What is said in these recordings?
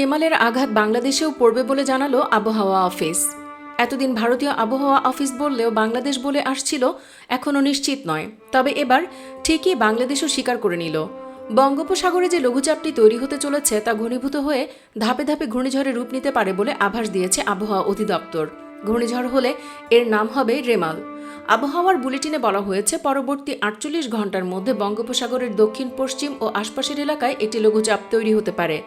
রেমালের আঘাত বাংলাদেশেও পড়বে বলে জানালো আবহাওয়া অফিস। এতদিন ভারতীয় আবহাওয়া অফিস বললেও বাংলাদেশ বলে আসছিল এখনও নিশ্চিত নয়। তবে এবার ঠিকই বাংলাদেশও স্বীকার করে নিল। বঙ্গোপসাগরে যে লঘুচাপটি তৈরি হতে চলেছে তা ঘনীভূত হয়ে ধাপে ধাপে ঘূর্ণিঝড়ে রূপ নিতে পারে বলে আভাস দিয়েছে আবহাওয়া অধিদপ্তর। ঘূর্ণিঝড় হলে এর নাম হবে রেমাল। আবহাওয়ার বুলেটিনে বলা হয়েছে, পরবর্তী আটচল্লিশ ঘণ্টার মধ্যে বঙ্গোপসাগরের দক্ষিণ, পশ্চিম ও আশপাশের এলাকায় একটি লঘুচাপ তৈরি হতে পারে।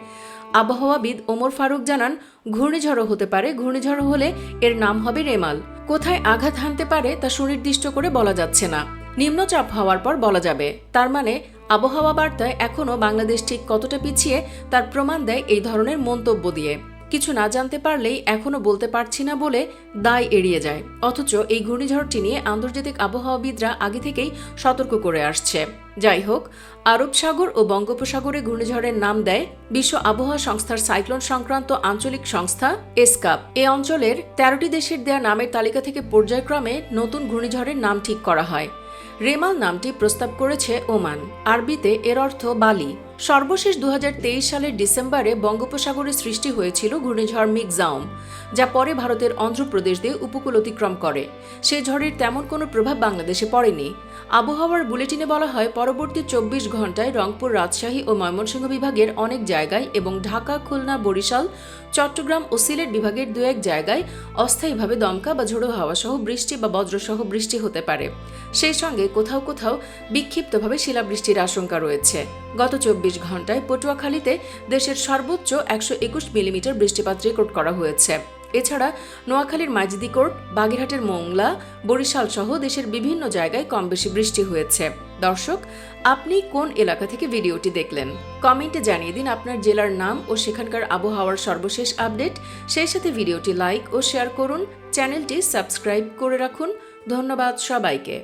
আবহাওয়াবিদ ওমর ফারুক জানান, ঘূর্ণিঝড়ও হতে পারে, ঘূর্ণিঝড় হলে এর নাম হবে রেমাল। কোথায় আঘাত হানতে পারে তা সুনির্দিষ্ট করে বলা যাচ্ছে না। নিম্নচাপ হওয়ার পর বলা যাবে। তার মানে আবহাওয়া বার্তায় এখনও বাংলাদেশ ঠিক কতটা পিছিয়ে তার প্রমাণ দেয় এই ধরনের মন্তব্য দিয়ে। কিছু না জানতে পারলেই এখনও বলতে পারছি না বলে দায় এড়িয়ে যায়। অথচ এই ঘূর্ণিঝড়টি নিয়ে আন্তর্জাতিক আবহাওয়াবিদরা আগে থেকেই সতর্ক করে আসছে। যাই হোক, আরব সাগর ও বঙ্গোপসাগরে ঘূর্ণিঝড়ের নাম দেয় বিশ্ব আবহাওয়া সংস্থার সাইক্লোন সংক্রান্ত আঞ্চলিক সংস্থা এসকাপ। এ অঞ্চলের তেরোটি দেশের দেয়া নামের তালিকা থেকে পর্যায়ক্রমে নতুন ঘূর্ণিঝড়ের নাম ঠিক করা হয়। রেমাল নামটি প্রস্তাব করেছে ওমান। আরবিতে এর অর্থ বালি। সর্বশেষ দু হাজার তেইশ সালের ডিসেম্বরে বঙ্গোপসাগরে সৃষ্টি হয়েছিল ঘূর্ণিঝড় মিগজাউম, যা পরে ভারতের অন্ধ্রপ্রদেশ দিয়ে উপকূল অতিক্রম করে। সে ঝড়ের তেমন কোনো প্রভাব বাংলাদেশে পড়েনি। আবহাওয়ার বুলেটিনে বলা হয়, পরবর্তী চব্বিশ ঘন্টায় রংপুর রাজশাহী ও ময়মনসিংহ বিভাগের অনেক জায়গায় এবং ঢাকা, খুলনা, বরিশাল, চট্টগ্রাম ও সিলেট বিভাগের দু এক জায়গায় অস্থায়ীভাবে দমকা বা ঝোড়ো হাওয়া সহ বৃষ্টি বা বজ্রসহ বৃষ্টি হতে পারে। সেই সঙ্গে কোথাও কোথাও বিক্ষিপ্তভাবে শিলাবৃষ্টির আশঙ্কা রয়েছে। গত চব্বিশ ঘন্টায় পটুয়াখালীতে দেশের সর্বোচ্চ একশো একুশ মিলিমিটার বৃষ্টিপাত রেকর্ড করা হয়েছে। এছাড়া নোয়াখালীর মাইজদিকোট বাগেরহাটের মোংলা, বরিশাল সহ দেশের বিভিন্ন জায়গায় কম বেশি বৃষ্টি হয়েছে। দর্শক, আপনি কোন এলাকা থেকে ভিডিওটি দেখলেন? কমেন্টে জানিয়ে দিন আপনার জেলার নাম ও সেখানকার আবহাওয়ার সর্বশেষ আপডেট। সেই সাথে ভিডিওটি লাইক ও শেয়ার করুন। চ্যানেলটি সাবস্ক্রাইব করে রাখুন। ধন্যবাদ সবাইকে।